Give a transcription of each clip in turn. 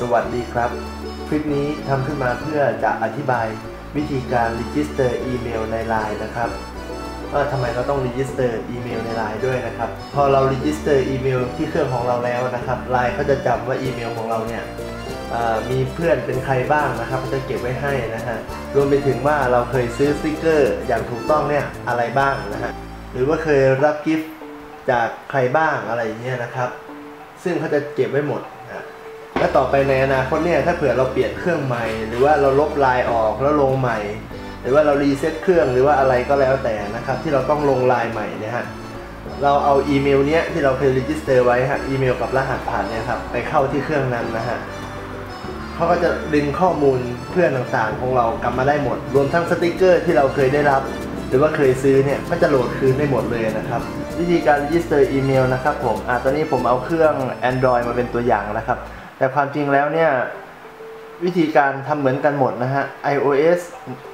สวัสดีครับ คลิปนี้ทำขึ้นมาเพื่อจะอธิบายวิธีการ register อีเมลใน Line นะครับว่าทำไมเราต้อง register อีเมลใน Line ด้วยนะครับ พอเรา register อีเมลที่เครื่องของเราแล้วนะครับ Line เขาจะจำว่าอีเมลของเราเนี่ยมีเพื่อนเป็นใครบ้างนะครับเขาจะเก็บไว้ให้นะฮะรวมไปถึงว่าเราเคยซื้อสติกเกอร์อย่างถูกต้องเนี่ยอะไรบ้างนะฮะหรือว่าเคยรับกิฟต์จากใครบ้างอะไรเงี้ยนะครับ ซึ่งเขาจะเก็บไว้หมด และต่อไปในอนาคตเนี่ยถ้าเผื่อเราเปลี่ยนเครื่องใหม่ หรือว่าเราลบลน์ออกแล้วลงใหม่ หรือว่าเรารีเซ็ตเครื่องหรือว่าอะไรก็แล้วแต่นะครับ ที่เราต้องลงลน์ใหม่เนี่ยฮะเราเอาอีเมลเนี้ยที่เราเคยรีจิสเตอร์ไว้ฮะอีเมลกับรหัสผ่านเนี่ยครับไปเข้าที่เครื่องนั้นนะฮะเขาก็จะดึงข้อมูลเพื่อนต่างๆ ของเรากลับมาได้หมด รวมทั้งสติกเกอร์ที่เราเคยได้รับ หรือว่าเคยซื้อเนี่ยก็จะโหลดคืนได้หมดเลยนะครับ วิธีการ register อีเมลนะครับผมอะตอนนี้ผมเอาเครื่อง Android มาเป็นตัวอย่างนะครับ แต่ความจริงแล้วเนี่ย วิธีการทำเหมือนกันหมดนะฮะ iOS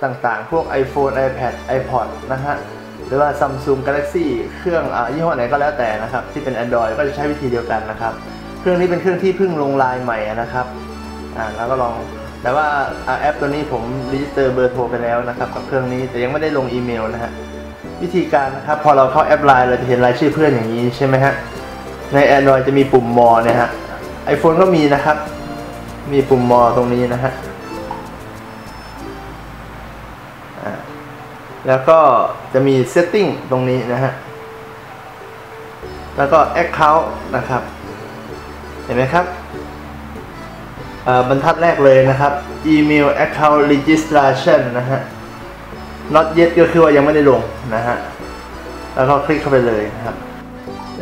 ต่างๆ พวก iPhone iPad iPod นะฮะ หรือว่า Samsung Galaxy เครื่องอยี่ห้อไหนก็แล้วแต่นะครับ ที่เป็น Android ก็จะใช้วิธีเดียวกันนะครับ เครื่องนี้เป็นเครื่องที่เพิ่งลงลายใหม่นะครับอ่าแล้วก็ลองแต่ว่าแอปตัวนี้ผมรีจิสเตอร์เบอร์โทรไปแล้วนะครับกับเครื่องนี้แต่ยังไม่ได้ลงอีเมลนะฮะวิธีการนะครับพอเราเข้าแอปไลน์เราจะเห็นรายชื่อเพื่อนอย่างนี้ใช่ไหมฮะใน Android จะมีปุ่มมอเนี่ยฮะ iPhone ก็มีนะครับ มีปุ่มมอตรงนี้นะฮะแล้วก็จะมี Setting ตรงนี้นะฮะ แล้วก็ Account นะครับ เห็นไหมครับอ่อบรรทัดแรกเลยนะครับ Email Account Registration นะฮะ not yet ก็คือว่ายังไม่ได้ลงนะฮะ แล้วก็คลิกเข้าไปเลยนะครับ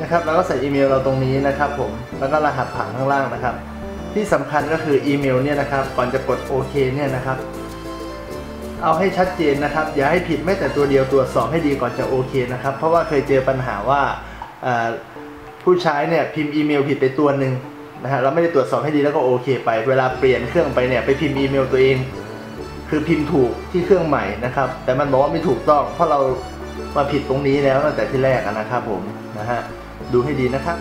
นะครับแล้วก็ใส่อีเมลเราตรงนี้นะครับผมแล้วก็รหัสผ่านข้างล่างนะครับ ที่สำคัญก็คืออีเมลเนี่ยนะครับก่อนจะกดโอเคเนี่ยนะครับ เอาให้ชัดเจนนะครับ อย่าให้ผิดแม้แต่ตัวเดียวตรวจสอบให้ดีก่อนจะโอเคนะครับ เพราะว่าเคยเจอปัญหาว่าผู้ใช้เนี่ยพิมพ์อีเมลผิดไปตัวหนึ่งนะฮะเราไม่ได้ตรวจสอบให้ดีแล้วก็โอเค ไปเวลาเปลี่ยนเครื่องไปเนี่ยไปพิมพ์อีเมลตัวเอง คือพิมพ์ถูกที่เครื่องใหม่นะครับ แต่มันบอกว่าไม่ถูกต้อง เพราะเรา มาผิดตรงนี้แล้วตั้งแต่ที่แรกนะครับผมนะฮะดูให้ดีนะครับ